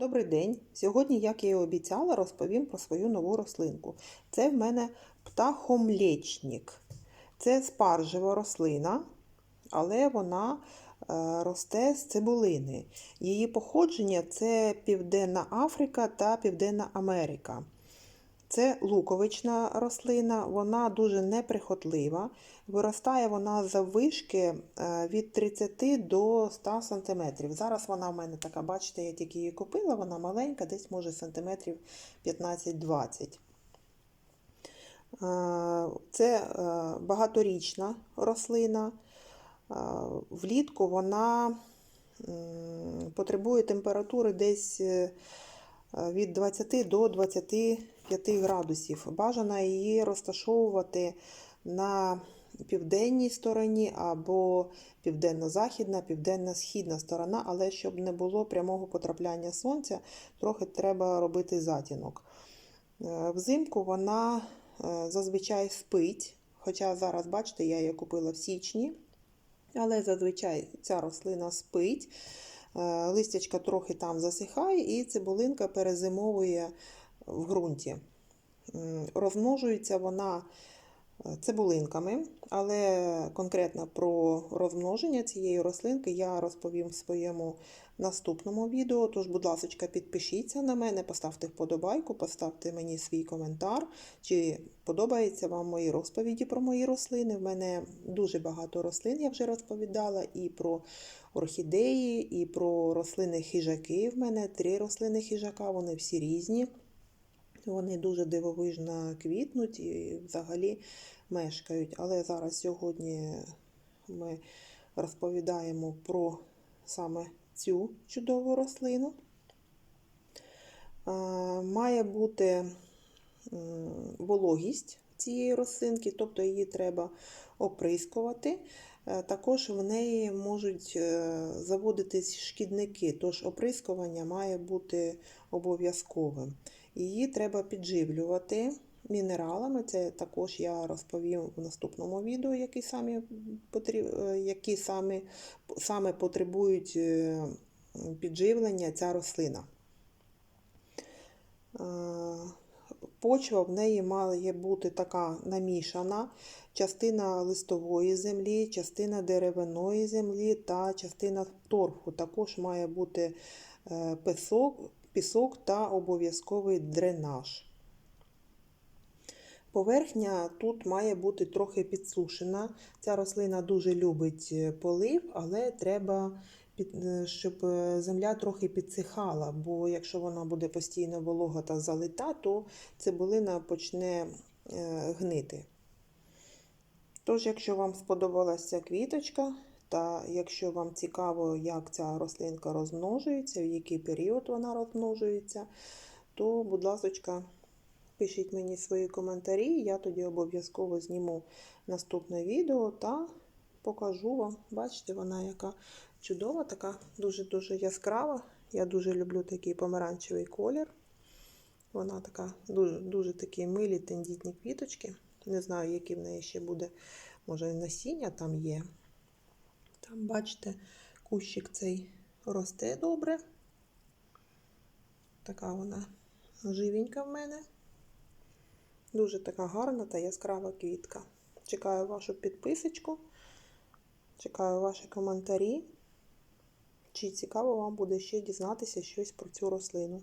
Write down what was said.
Добрий день! Сьогодні, як я і обіцяла, розповім про свою нову рослинку. Це в мене птахомлечник. Це спаржева рослина, але вона е, росте з цибулини. Її походження це Південна Африка та Південна Америка. Це луковична рослина, вона дуже неприхотлива. Виростає вона заввишки е, від 30 до 100 см. Зараз вона в мене така, бачите, я тільки її купила, вона маленька, десь може сантиметрів 15-20. Е, Це е, багаторічна рослина. Влітку вона потребує температури десь від 20 до 25 градусів. Бажано її розташовувати на південній стороні або південно-західна, південно-східна сторона, але щоб не було прямого потрапляння сонця, трохи треба робити затінок. Е, Взимку вона е, зазвичай спить, хоча зараз, бачите, я її купила в січні, але зазвичай ця рослина спить. Е, Листячка трохи там засихає, і цибулинка перезимовує в ґрунті. Розмножується вона е, цибулинками, але конкретно про розмноження цієї рослинки я розповім в своєму наступному відео. Тож, будь ласка, підпишіться на мене, поставте вподобайку, поставте мені свій коментар, чи подобаються вам мої розповіді про мої рослини. В мене дуже багато рослин, я вже розповідала, і про орхідеї, і про рослини хижаки. В мене три рослини хижака, вони всі різні. Вони дуже дивовижно квітнуть і взагалі мешкають. Але зараз сьогодні ми розповідаємо про саме цю чудову рослину. Має бути вологість цієї рослинки, тобто її треба оприскувати. Е, Також в неї можуть е, заводитись шкідники, тож оприскування має бути обов'язковим. Її треба підживлювати мінералами. Це також я розповім в наступному відео, які самі, е, які самі, саме потребують е, підживлення ця рослина. Е, Почва в неї має бути така намішана, частина листової землі, частина деревиної землі та частина торфу. Також має бути е, пісок, та обов'язковий дренаж. Поверхня тут має бути трохи підсушена. Ця рослина дуже любить е, полив, але треба, е, щоб е, земля трохи підсихала, бо якщо вона буде постійно волога та залита, то цибулина почне гнити. Тож, якщо вам сподобалася квіточка, та якщо вам цікаво, як ця рослинка розмножується, в який період вона розмножується, то, будь ласка, пишіть мені свої коментарі, я тоді обов'язково зніму наступне відео та покажу вам. Бачите, вона яка чудова, така дуже-дуже яскрава. Я дуже люблю такий помаранчевий колір. Вона така дуже, дуже такі милі, тендітні квіточки. Не знаю, які в неї ще буде, може, насіння там є. Там, бачите, кущик цей росте добре. Така вона живенька в мене. Дуже така гарна та яскрава квітка. Чекаю вашу підписочку, чекаю ваші коментарі. Чи цікаво вам буде ще дізнатися щось про цю рослину.